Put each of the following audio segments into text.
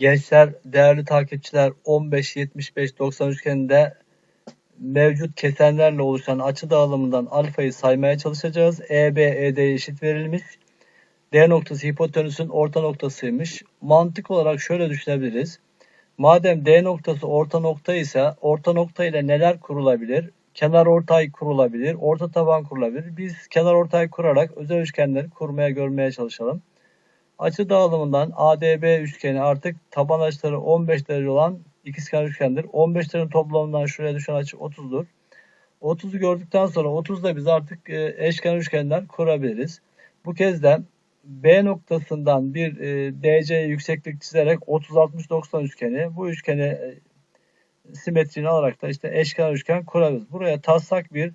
Gençler, değerli takipçiler 15-75-90 üçgeninde mevcut kesenlerle oluşan açı dağılımından alfayı saymaya çalışacağız. EB, ED'ye eşit verilmiş. D noktası hipotenüsün orta noktasıymış. Mantık olarak şöyle düşünebiliriz. Madem D noktası orta nokta ise orta nokta ile neler kurulabilir? Kenar ortay kurulabilir, orta taban kurulabilir. Biz kenar ortay kurarak özel üçgenleri kurmaya görmeye çalışalım. Açı dağılımından ADB üçgeni artık taban açıları 15 derece olan ikizkenar üçgendir. 15'lerin toplamından şuraya düşen açı 30'dur. 30'u gördükten sonra 30'da biz artık e, eşkenar üçgenler kurabiliriz. Bu kez de B noktasından bir e, DC yükseklik çizerek 30-60-90 üçgeni bu üçgeni e, simetrini alarak da işte eşkenar üçgen kurabiliriz. Buraya taslak bir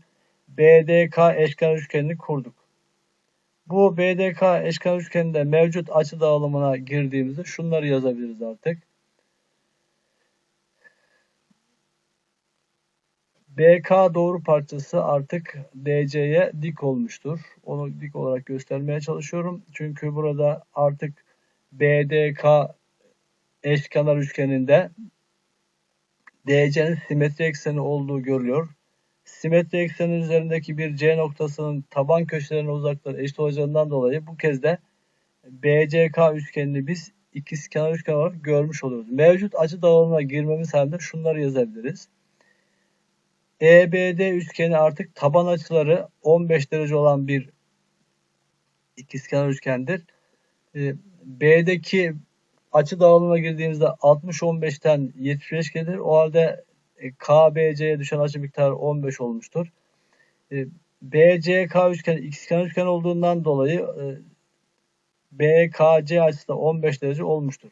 BDK eşkenar üçgenini kurduk. Bu BDK eşkenar üçgeninde mevcut açı dağılımına girdiğimizde şunları yazabiliriz artık. BK doğru parçası artık DC'ye dik olmuştur. Onu dik olarak göstermeye çalışıyorum. Çünkü burada artık BDK eşkenar üçgeninde DC'nin simetri ekseni olduğu görülüyor. Simetri eksenin üzerindeki bir C noktasının taban köşelerine uzaklıkları eşit olacağından dolayı bu kez de BCK üçgenini biz ikizkenar üçgen olarak görmüş oluruz. Mevcut açı dağılımına girmemiz halinde şunları yazabiliriz. EBD üçgeni artık taban açıları 15 derece olan bir ikizkenar üçgendir. Ee, B'deki açı dağılımına girdiğimizde 60-15'ten 75 gelir. O halde e, KBC'ye düşen açı miktarı 15 olmuştur. E, BCK üçgen ikizkenar üçgen olduğundan dolayı e, BKC açısı da 15 derece olmuştur.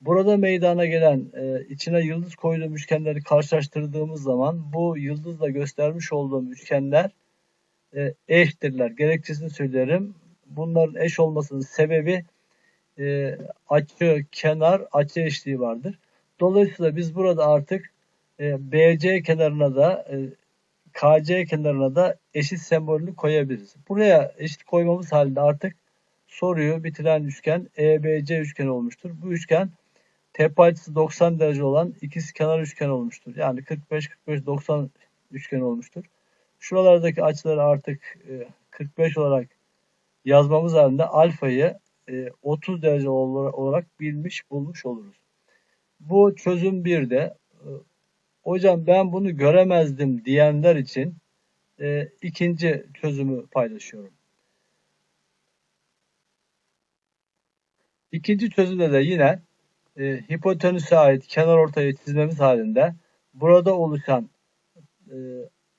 Burada meydana gelen içine yıldız koyduğum üçgenleri karşılaştırdığımız zaman bu yıldızla göstermiş olduğum üçgenler eştirler. Gerekçesini söylerim. Bunların eş olmasının sebebi açı, kenar, açı eşliği vardır. Dolayısıyla biz burada artık e, BC kenarına da e, KC kenarına da eşit sembolünü koyabiliriz. Buraya eşit koymamız halinde artık soruyu bitiren üçgen EBC üçgeni olmuştur. Bu üçgen tepe açısı 90 derece olan ikiz kenar üçgen olmuştur. Yani 45 45 90 üçgen olmuştur. Şuralardaki açıları artık 45 e, olarak yazmamız halinde alfayı 30 derece olarak bilmiş bulmuş oluruz. Bu çözüm 1'de hocam ben bunu göremezdim diyenler için e, ikinci çözümü paylaşıyorum. İkinci çözümde de yine e, hipotenüse ait kenar ortayı çizmemiz halinde burada oluşan e,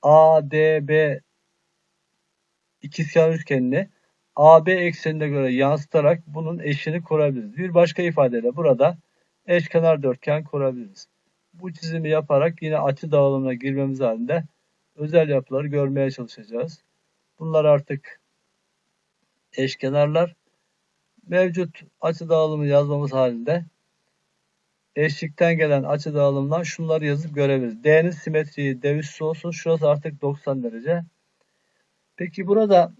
ADB ikizkenar üçgenini AB eksenine göre yansıtarak bunun eşini kurabiliriz. Bir başka ifadeyle burada eşkenar dörtgen kurabiliriz bu çizimi yaparak yine açı dağılımına girmemiz halinde özel yapıları görmeye çalışacağız. Bunlar artık eşkenarlar. Mevcut açı dağılımı yazmamız halinde eşlikten gelen açı dağılımından şunları yazıp görebiliriz. D'nin simetriği D üssü olsun. Şurası artık 90 derece. Peki burada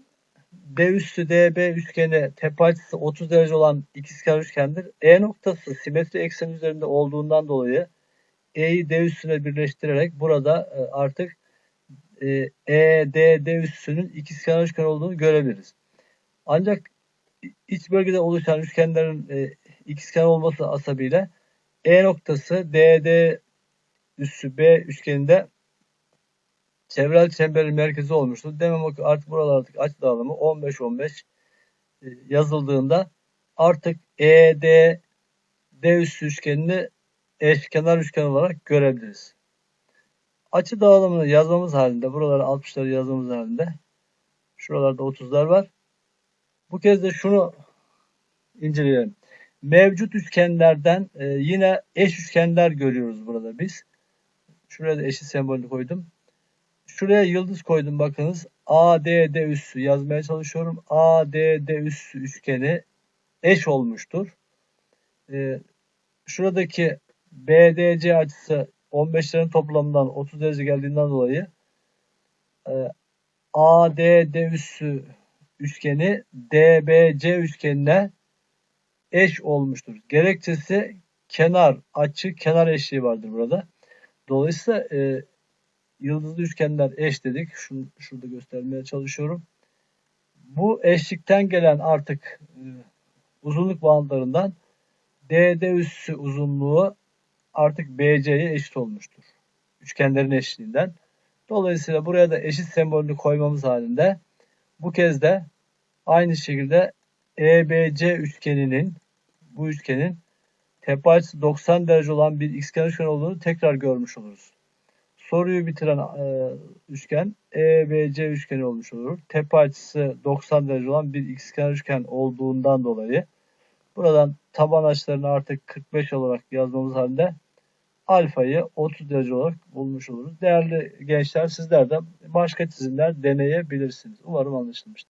D üssü DB üçgeni tepe açısı 30 derece olan ikizkenar üçgendir. E noktası simetri ekseni üzerinde olduğundan dolayı E'yi D üssüne birleştirerek burada e, artık e, E, D, D üssünün ikizkenar üçgen olduğunu görebiliriz. Ancak iç bölgede oluşan üçgenlerin e, ikizkenar olması asabıyla E noktası D üssü B üçgeninde çevrel çemberin merkezi olmuştur. Demem ki artık buralar artık açı dağılımı 15-15 yazıldığında artık ED D üssü üçgenini eşkenar üçgen olarak görebiliriz. Açı dağılımını yazmamız halinde, buraları 60'ları yazmamız halinde, şuralarda 30'lar var. Bu kez de şunu inceleyelim. Mevcut üçgenlerden e, yine eş üçgenler görüyoruz burada biz. Şuraya da eşit sembolü koydum. Şuraya yıldız koydum bakınız. ADD üssü yazmaya çalışıyorum. ADD üssü üçgeni eş olmuştur. E, şuradaki BDC açısı 15'lerin toplamından 30 derece geldiğinden dolayı e, ADD üssü üçgeni DBC üçgenine eş olmuştur. Gerekçesi kenar, açı, kenar eşliği vardır burada. Dolayısıyla e, yıldızlı üçgenler eş dedik. Şunu şurada göstermeye çalışıyorum. Bu eşlikten gelen artık e, uzunluk bağıntılarından DD üssü uzunluğu artık BC'ye eşit olmuştur. Üçgenlerin eşliğinden. Dolayısıyla buraya da eşit sembolünü koymamız halinde bu kez de aynı şekilde EBC üçgeninin bu üçgenin tepe açısı 90 derece olan bir ikizkenar üçgen olduğunu tekrar görmüş oluruz. Soruyu bitiren e, üçgen EBC üçgeni olmuş olur. Tepe açısı 90 derece olan bir ikizkenar üçgen olduğundan dolayı buradan taban açılarını artık 45 olarak yazmamız halinde alfayı 30 derece olarak bulmuş oluruz. Değerli gençler sizler de başka çizimler deneyebilirsiniz. Umarım anlaşılmıştır.